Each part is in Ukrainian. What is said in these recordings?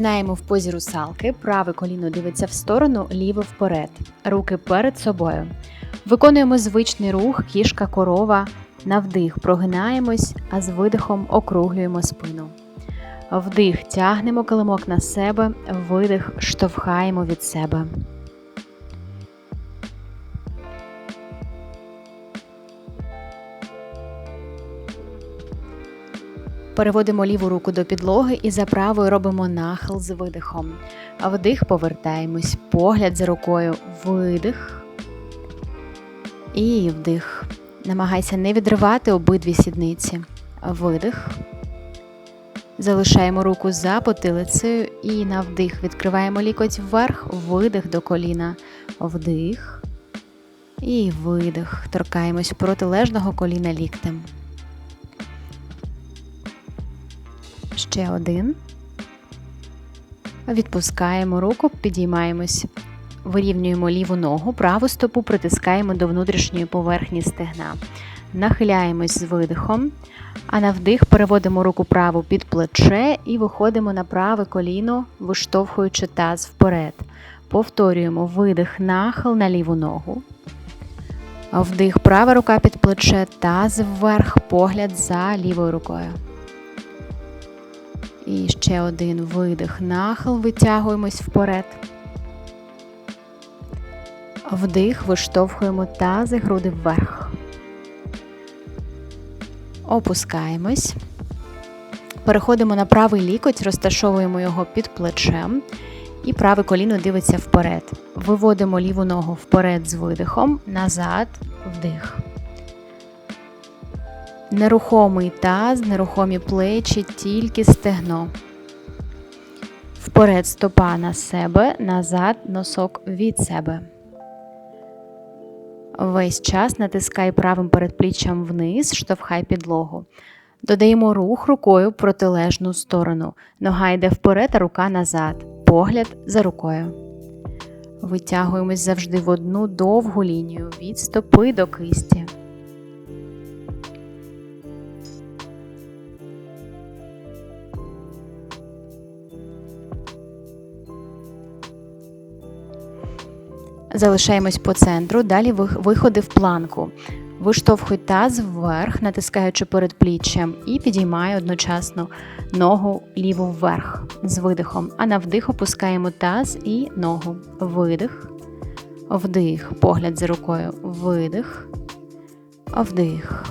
Починаємо в позі русалки. Праве коліно дивиться в сторону, ліве вперед. Руки перед собою. Виконуємо звичний рух, кішка корова. На вдих прогинаємось, а з видихом округлюємо спину. Вдих тягнемо килимок на себе, видих штовхаємо від себе. Переводимо ліву руку до підлоги і за правою робимо нахил з видихом. А вдих повертаємось, погляд за рукою, видих і вдих. Намагайся не відривати обидві сідниці. Видих. Залишаємо руку за потилицею і на вдих відкриваємо лікоть вверх, видих до коліна, вдих і видих. Торкаємось протилежного коліна ліктем. Ще один. Відпускаємо руку, підіймаємось. Вирівнюємо ліву ногу, праву стопу притискаємо до внутрішньої поверхні стегна. Нахиляємось з видихом, а на вдих переводимо руку праву під плече і виходимо на праве коліно, виштовхуючи таз вперед. Повторюємо видих, нахил на ліву ногу. Вдих, права рука під плече, таз вверх, погляд за лівою рукою. І ще один видих, нахил, витягуємось вперед. Вдих, виштовхуємо тази, груди вверх. Опускаємось. Переходимо на правий лікоть, розташовуємо його під плечем. І праве коліно дивиться вперед. Виводимо ліву ногу вперед з видихом, назад, вдих. Нерухомий таз, нерухомі плечі, тільки стегно. Вперед стопа на себе, назад носок від себе. Весь час натискай правим передпліччям вниз, штовхай підлогу. Додаємо рух рукою в протилежну сторону. Нога йде вперед, а рука назад. Погляд за рукою. Витягуємось завжди в одну довгу лінію від стопи до кисті. Залишаємось по центру, далі виходи в планку. Виштовхуй таз вверх, натискаючи перед пліччям, і підіймаю одночасно ногу ліву вверх з видихом. А на вдих опускаємо таз і ногу. Видих, вдих, погляд за рукою, видих, вдих.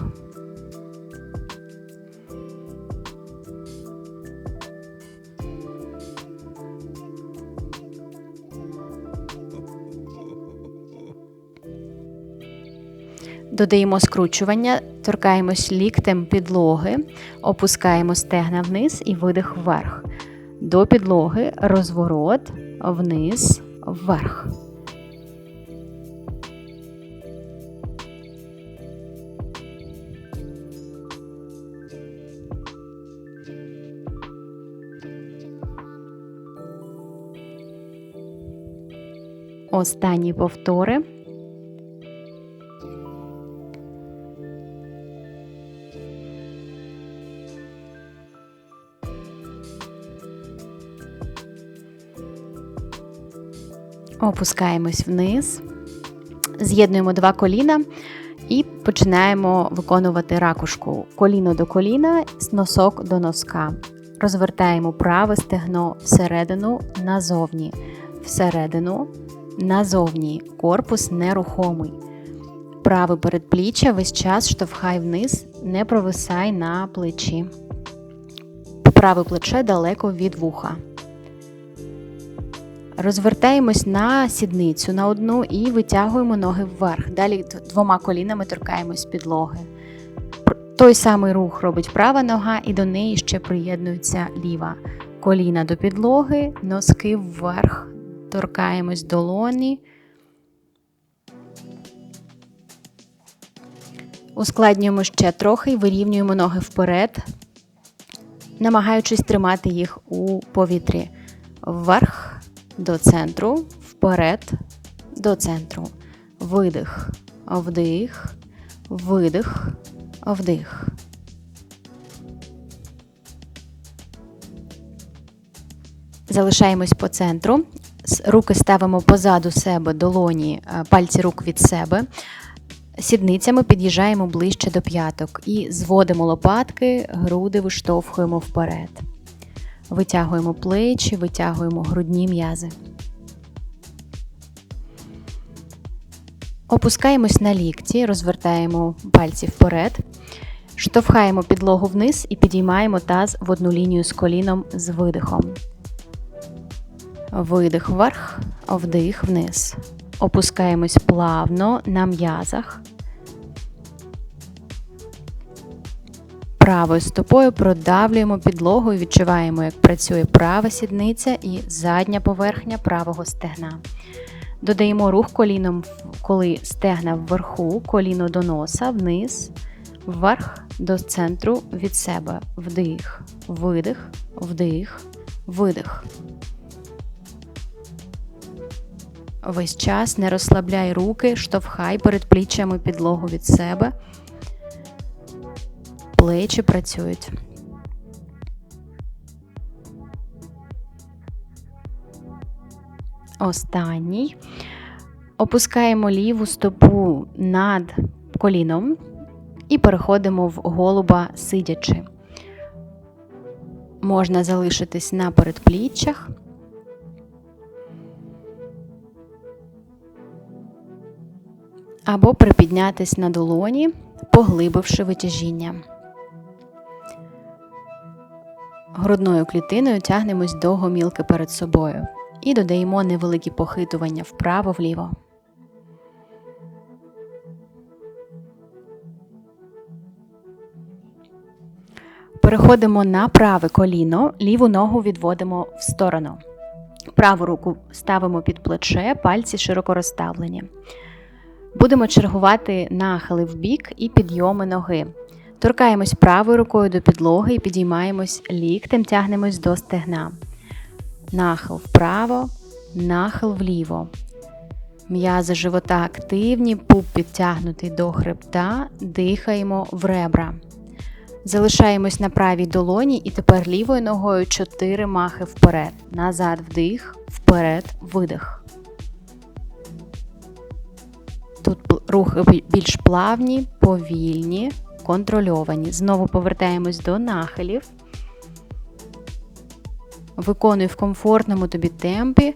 Додаємо скручування, торкаємось ліктем підлоги, опускаємо стегна вниз і видих вверх. До підлоги розворот вниз, вверх. Останні повтори. Опускаємось вниз, з'єднуємо два коліна і починаємо виконувати ракушку коліно до коліна, носок до носка. Розвертаємо праве стегно всередину назовні, всередину, назовні, корпус нерухомий. Праве передпліччя весь час штовхай вниз, не провисай на плечі. Праве плече далеко від вуха. Розвертаємось на сідницю на одну і витягуємо ноги вверх. Далі двома колінами торкаємось підлоги. Той самий рух робить права нога, і до неї ще приєднується ліва. Коліна до підлоги, носки вверх, торкаємось долоні. Ускладнюємо ще трохи і вирівнюємо ноги вперед, намагаючись тримати їх у повітрі. Вверх до центру, вперед, до центру. Видих, вдих, видих, вдих. Залишаємось по центру. Руки ставимо позаду себе, долоні, е, пальці рук від себе. Сідницями під'їжджаємо ближче до п'яток і зводимо лопатки, груди виштовхуємо вперед. Витягуємо плечі, витягуємо грудні м'язи. Опускаємось на лікті, розвертаємо пальці вперед. Штовхаємо підлогу вниз і підіймаємо таз в одну лінію з коліном з видихом. Видих вверх, вдих вниз. Опускаємось плавно на м'язах. Правою стопою продавлюємо підлогу і відчуваємо, як працює права сідниця і задня поверхня правого стегна. Додаємо рух коліном, коли стегна вверху, коліно до носа, вниз, вверх до центру від себе. Вдих, видих, вдих, видих. Весь час не розслабляй руки, штовхай перед пліччями підлогу від себе. Плечі працюють. Останній. Опускаємо ліву стопу над коліном і переходимо в голуба сидячи. Можна залишитись на передпліччях. Або припіднятись на долоні, поглибивши витяжіння. Грудною клітиною тягнемось до гомілки перед собою і додаємо невеликі похитування вправо-вліво. Переходимо на праве коліно, ліву ногу відводимо в сторону. Праву руку ставимо під плече, пальці широко розставлені. Будемо чергувати нахили в бік і підйоми ноги. Торкаємось правою рукою до підлоги і підіймаємось ліктем, тягнемось до стегна. Нахил вправо, нахил вліво. М'язи живота активні, пуп підтягнутий до хребта, дихаємо в ребра. Залишаємось на правій долоні і тепер лівою ногою 4 махи вперед. Назад вдих, вперед, видих. Тут рухи більш плавні, повільні, контрольовані. Знову повертаємось до нахилів. Виконуй в комфортному тобі темпі,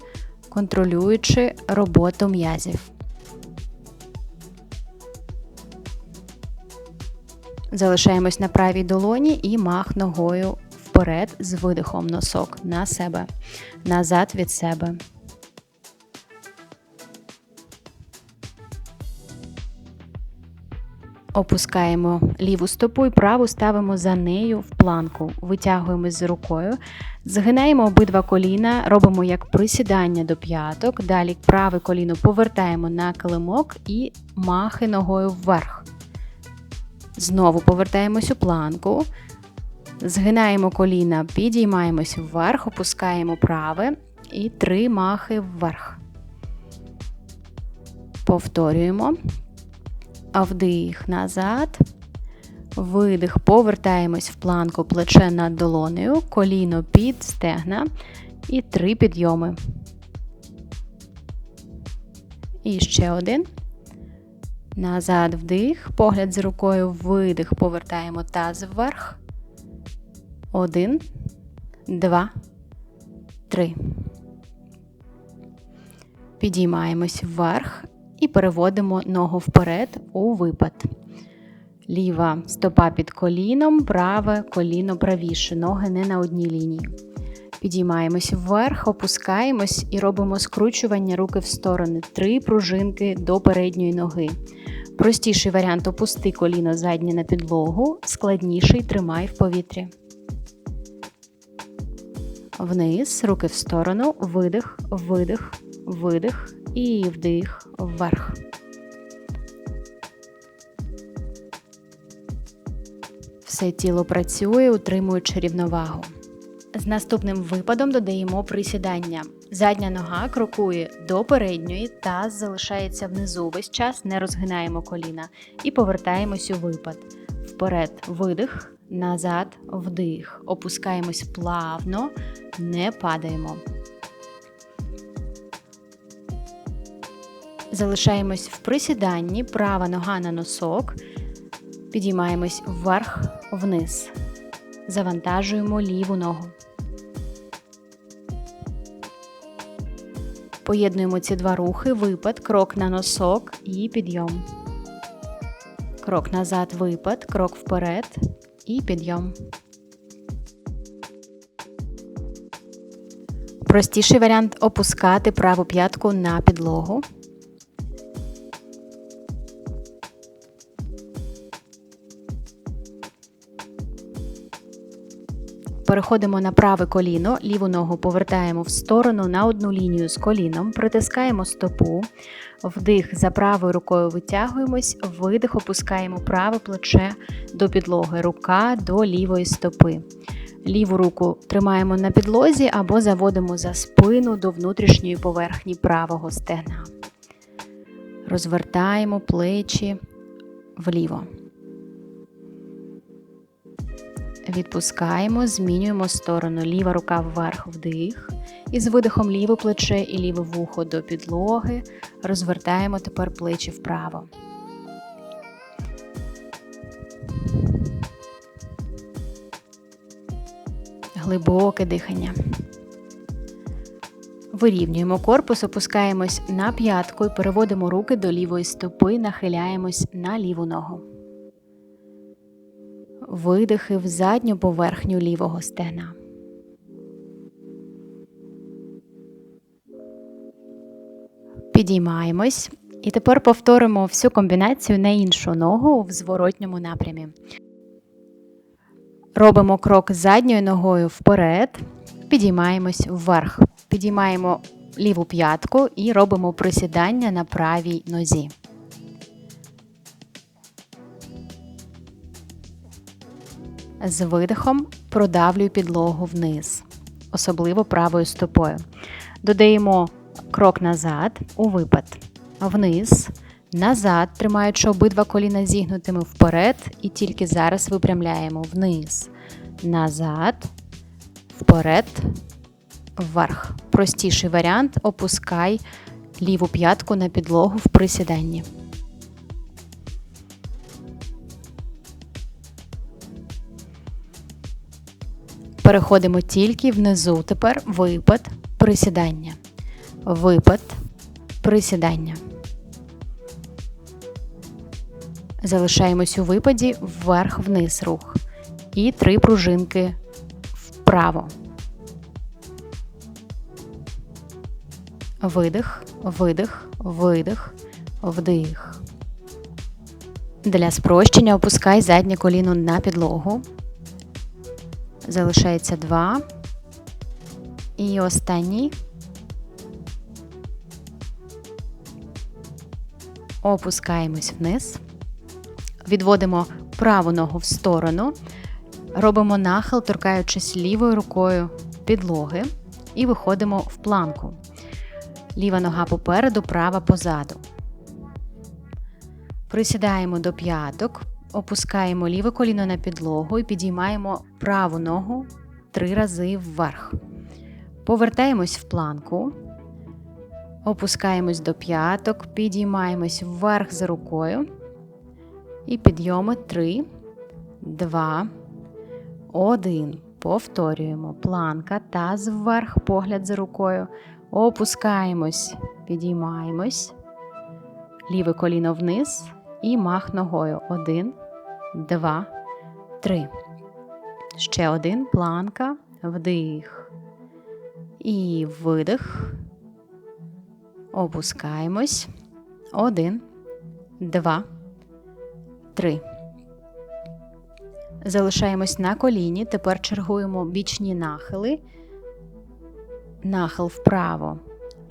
контролюючи роботу м'язів. Залишаємось на правій долоні і мах ногою вперед з видихом носок на себе, назад від себе. Опускаємо ліву стопу і праву ставимо за нею в планку. Витягуємось з рукою, згинаємо обидва коліна, робимо як присідання до п'яток. Далі праве коліно повертаємо на килимок і махи ногою вверх. Знову повертаємось у планку. Згинаємо коліна, підіймаємось вверх, опускаємо праве і три махи вверх. Повторюємо. Вдих назад. Видих, повертаємось в планку плече над долонею, коліно під стегна і три підйоми. І ще один. Назад вдих, погляд з рукою, видих, повертаємо таз вверх. Один, два, три. Підіймаємось вверх і переводимо ногу вперед у випад. Ліва стопа під коліном, праве коліно правіше, ноги не на одній лінії. Підіймаємось вверх, опускаємось і робимо скручування руки в сторони. Три пружинки до передньої ноги. Простіший варіант опусти коліно заднє на підлогу, складніший тримай в повітрі. Вниз, руки в сторону, видих, видих, видих і вдих вверх. Все тіло працює, утримуючи рівновагу. З наступним випадом додаємо присідання. Задня нога крокує до передньої, таз залишається внизу весь час, не розгинаємо коліна і повертаємось у випад. Вперед видих, назад, вдих. Опускаємось плавно, не падаємо. Залишаємось в присіданні, права нога на носок. Підіймаємось вверх, вниз. Завантажуємо ліву ногу. Поєднуємо ці два рухи, випад, крок на носок і підйом. Крок назад, випад, крок вперед і підйом. Простіший варіант опускати праву п'ятку на підлогу. Переходимо на праве коліно, ліву ногу повертаємо в сторону на одну лінію з коліном, притискаємо стопу, вдих за правою рукою витягуємось, видих, опускаємо праве плече до підлоги, рука до лівої стопи. Ліву руку тримаємо на підлозі або заводимо за спину до внутрішньої поверхні правого стегна. Розвертаємо плечі вліво. Відпускаємо, змінюємо сторону. Ліва рука вверх вдих. І з видихом ліве плече і ліве вухо до підлоги. Розвертаємо тепер плечі вправо. Глибоке дихання. Вирівнюємо корпус, опускаємось на п'ятку і переводимо руки до лівої стопи, нахиляємось на ліву ногу видихи в задню поверхню лівого стегна. Підіймаємось. І тепер повторимо всю комбінацію на іншу ногу в зворотньому напрямі. Робимо крок задньою ногою вперед, підіймаємось вверх. Підіймаємо ліву п'ятку і робимо присідання на правій нозі. З видихом продавлюю підлогу вниз, особливо правою стопою. Додаємо крок назад у випад, вниз, назад, тримаючи обидва коліна зігнутими вперед, і тільки зараз випрямляємо вниз, назад, вперед, вверх. Простіший варіант опускай ліву п'ятку на підлогу в присіданні. Переходимо тільки внизу. Тепер випад, присідання. Випад, присідання. Залишаємось у випаді вверх-вниз рух. І три пружинки вправо. Видих, видих, видих, вдих. Для спрощення опускай заднє коліно на підлогу. Залишається два. І останній. Опускаємось вниз. Відводимо праву ногу в сторону. Робимо нахил, торкаючись лівою рукою підлоги. І виходимо в планку. Ліва нога попереду, права позаду. Присідаємо до п'яток. Опускаємо ліве коліно на підлогу і підіймаємо праву ногу три рази вверх. Повертаємось в планку, опускаємось до п'яток, підіймаємось вверх за рукою. І підйоми 3, 2, 1. Повторюємо планка, таз вверх, погляд за рукою. Опускаємось, підіймаємось. Ліве коліно вниз і мах ногою. Один, два, три. Ще один. Планка. Вдих. І видих. Опускаємось. Один, два, три. Залишаємось на коліні. Тепер чергуємо бічні нахили. Нахил вправо,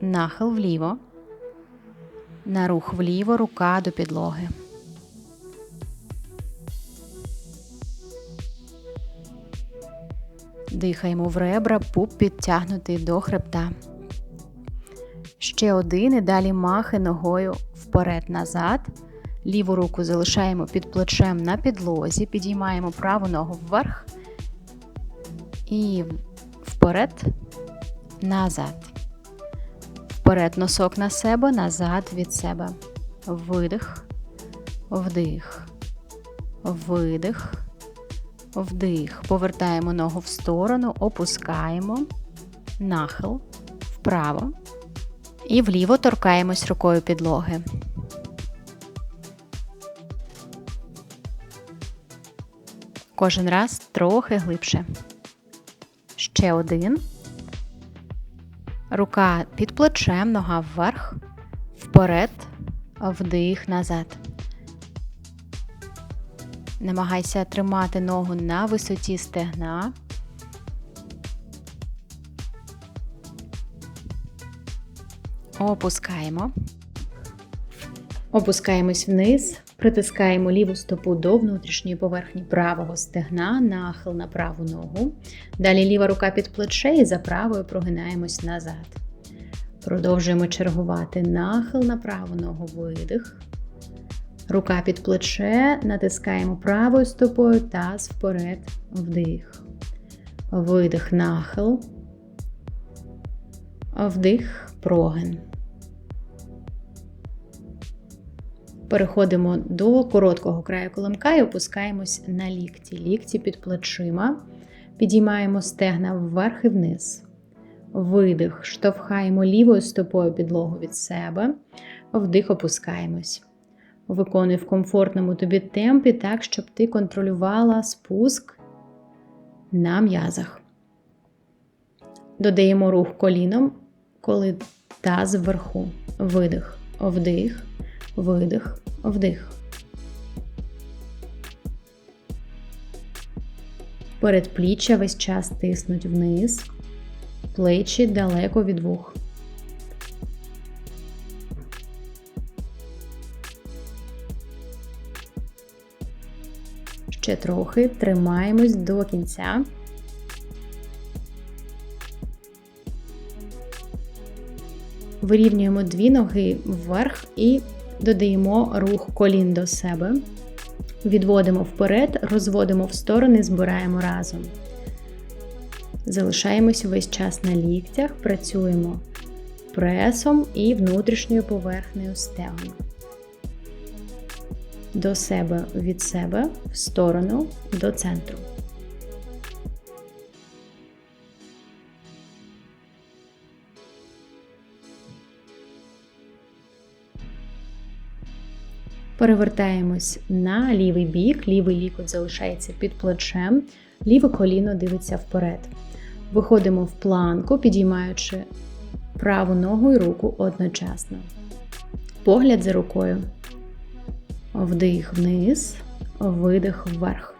нахил вліво. На рух вліво, рука до підлоги. Дихаємо в ребра, пуп підтягнутий до хребта. Ще один і далі махи ногою вперед-назад. Ліву руку залишаємо під плечем на підлозі, підіймаємо праву ногу вверх і вперед, назад. Вперед носок на себе, назад від себе. Видих, вдих, видих, вдих. Повертаємо ногу в сторону, опускаємо, нахил, вправо і вліво торкаємось рукою підлоги. Кожен раз трохи глибше. Ще один. Рука під плечем, нога вверх, вперед, вдих назад. Намагайся тримати ногу на висоті стегна. Опускаємо. Опускаємось вниз, притискаємо ліву стопу до внутрішньої поверхні правого стегна, нахил на праву ногу. Далі ліва рука під плече і за правою прогинаємось назад. Продовжуємо чергувати нахил на праву ногу, видих. Рука під плече, натискаємо правою стопою, таз вперед, вдих. Видих, нахил. Вдих, прогин. Переходимо до короткого краю коломка і опускаємось на лікті. Лікті під плечима. Підіймаємо стегна вверх і вниз. Видих, штовхаємо лівою стопою підлогу від себе. Вдих, опускаємось. Виконуй в комфортному тобі темпі так, щоб ти контролювала спуск на м'язах. Додаємо рух коліном, коли таз вверху. Видих, вдих, видих, вдих. Передпліччя весь час тиснуть вниз, плечі далеко від вух. Ще трохи тримаємось до кінця. Вирівнюємо дві ноги вверх і додаємо рух колін до себе. Відводимо вперед, розводимо в сторони, збираємо разом. Залишаємось весь час на ліктях, працюємо пресом і внутрішньою поверхнею стегон. До себе від себе в сторону до центру. Перевертаємось на лівий бік, лівий лікоть залишається під плечем, ліве коліно дивиться вперед. Виходимо в планку, підіймаючи праву ногу і руку одночасно. Погляд за рукою. Вдих вниз, видих вверх.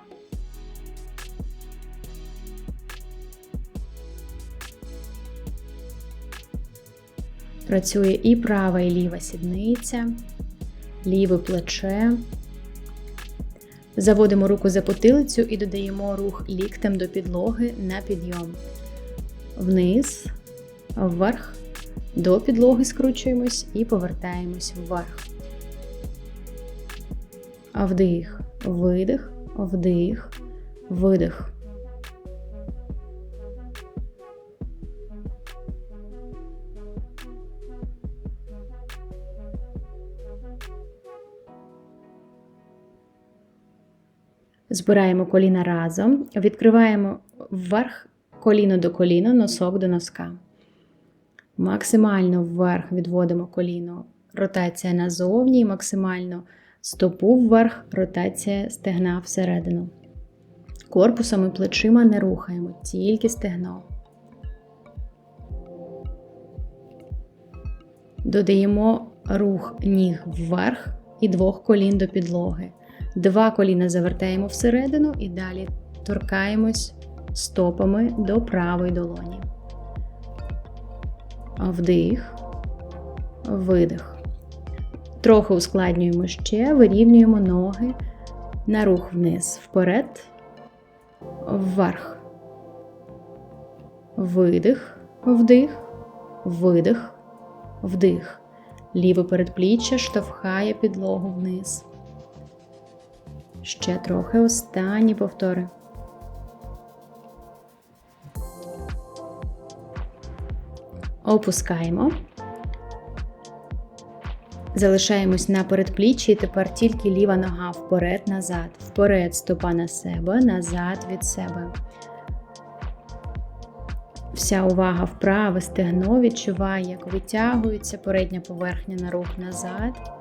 Працює і права, і ліва сідниця ліве плече. Заводимо руку за потилицю і додаємо рух ліктем до підлоги на підйом. Вниз, вверх, до підлоги скручуємось і повертаємось вверх. Вдих, видих, вдих, видих. Збираємо коліна разом, відкриваємо вверх коліно до коліна, носок до носка. Максимально вверх відводимо коліно, ротація назовні, максимально стопу вверх, ротація стегна всередину. Корпусом і плечима не рухаємо, тільки стегно. Додаємо рух ніг вверх і двох колін до підлоги. Два коліна завертаємо всередину і далі торкаємось стопами до правої долоні. Вдих, видих. Трохи ускладнюємо ще, вирівнюємо ноги на рух вниз, вперед, вверх. Видих, вдих, видих, вдих. Ліве передпліччя штовхає підлогу вниз. Ще трохи останні повтори. Опускаємо. Залишаємось на передпліччі, і тепер тільки ліва нога вперед-назад. Вперед стопа на себе, назад від себе. Вся увага в праве стегно відчуває, як витягується передня поверхня на рух назад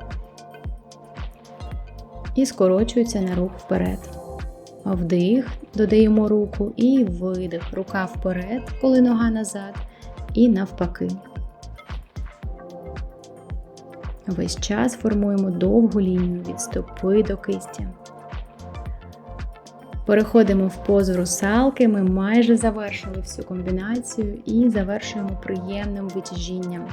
і скорочується на рух вперед. Вдих, додаємо руку і видих. Рука вперед, коли нога назад, і навпаки. Весь час формуємо довгу лінію від стопи до кисті. Переходимо в позу русалки, ми майже завершили всю комбінацію і завершуємо приємним витяжінням.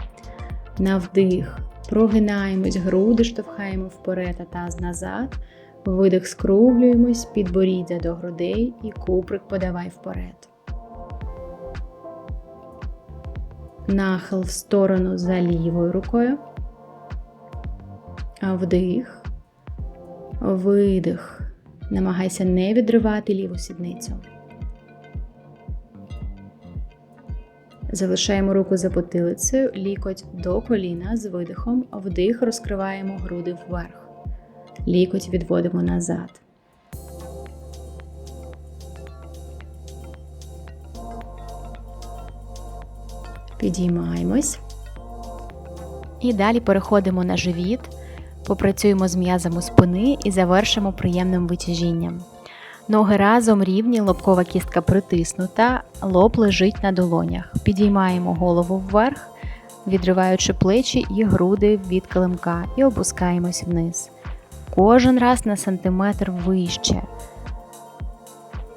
На вдих. Прогинаємось, груди штовхаємо вперед, а таз назад. Видих скруглюємось, підборіддя до грудей і куприк подавай вперед. Нахил в сторону за лівою рукою. Вдих, видих. Намагайся не відривати ліву сідницю. Залишаємо руку за потилицею, лікоть до коліна з видихом, вдих, розкриваємо груди вверх. Лікоть відводимо назад. Підіймаємось. І далі переходимо на живіт, попрацюємо з м'язами спини і завершимо приємним витяжінням. Ноги разом рівні, лобкова кістка притиснута, лоб лежить на долонях. Підіймаємо голову вверх, відриваючи плечі і груди від килимка, і опускаємось вниз. Кожен раз на сантиметр вище.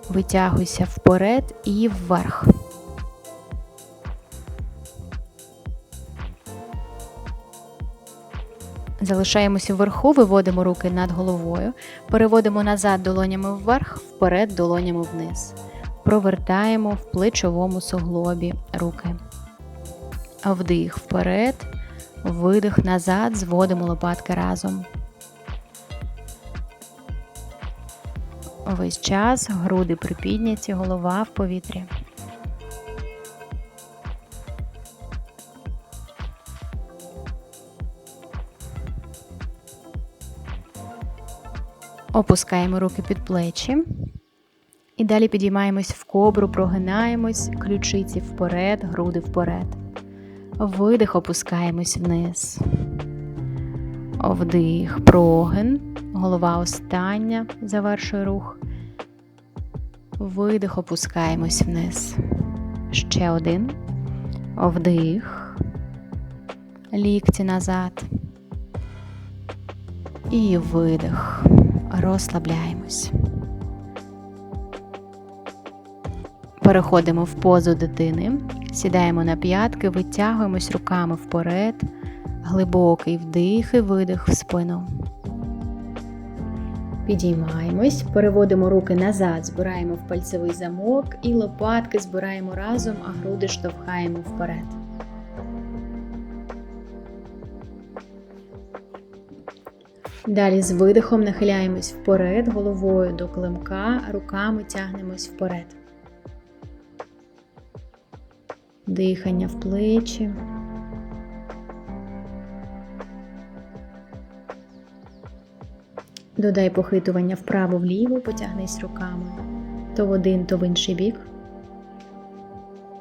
Витягуйся вперед і вверх. Залишаємося вверху, виводимо руки над головою, переводимо назад долонями вверх, вперед долонями вниз. Провертаємо в плечовому суглобі руки. Вдих вперед, видих назад, зводимо лопатки разом. Весь час груди припідняті, голова в повітрі. Опускаємо руки під плечі. І далі підіймаємось в кобру, прогинаємось, ключиці вперед, груди вперед. Видих, опускаємось вниз. Вдих, прогин. Голова остання, завершує рух. Видих, опускаємось вниз. Ще один. Вдих. Лікті назад. І видих розслабляємось. Переходимо в позу дитини, сідаємо на п'ятки, витягуємось руками вперед, глибокий вдих і видих в спину. Підіймаємось, переводимо руки назад, збираємо в пальцевий замок і лопатки збираємо разом, а груди штовхаємо вперед. Далі з видихом нахиляємось вперед, головою до климка, руками тягнемось вперед. Дихання в плечі. Додай похитування вправо-вліво, потягнись руками то в один, то в інший бік.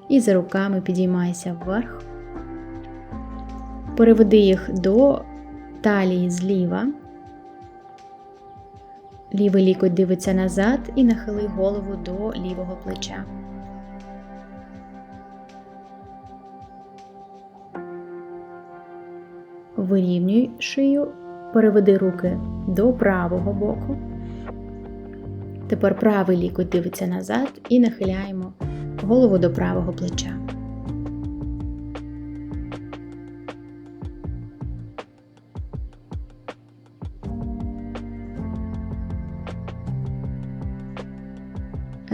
І за руками підіймайся вверх. Переведи їх до талії зліва. Лівий лікоть дивиться назад і нахили голову до лівого плеча. Вирівнюй шию, переведи руки до правого боку. Тепер правий лікоть дивиться назад і нахиляємо голову до правого плеча.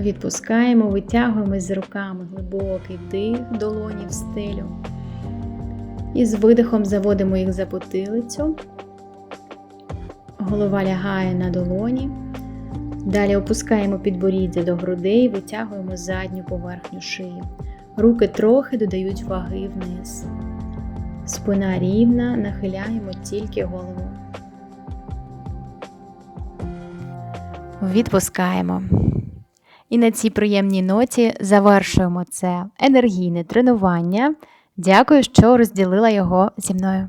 Відпускаємо, витягуємо з руками глибокий вдих, долоні в стелю. І з видихом заводимо їх за потилицю. Голова лягає на долоні. Далі опускаємо підборіддя до грудей, витягуємо задню поверхню шиї. Руки трохи додають ваги вниз. Спина рівна, нахиляємо тільки голову. Відпускаємо. І на цій приємній ноті завершуємо це енергійне тренування. Дякую, що розділила його зі мною.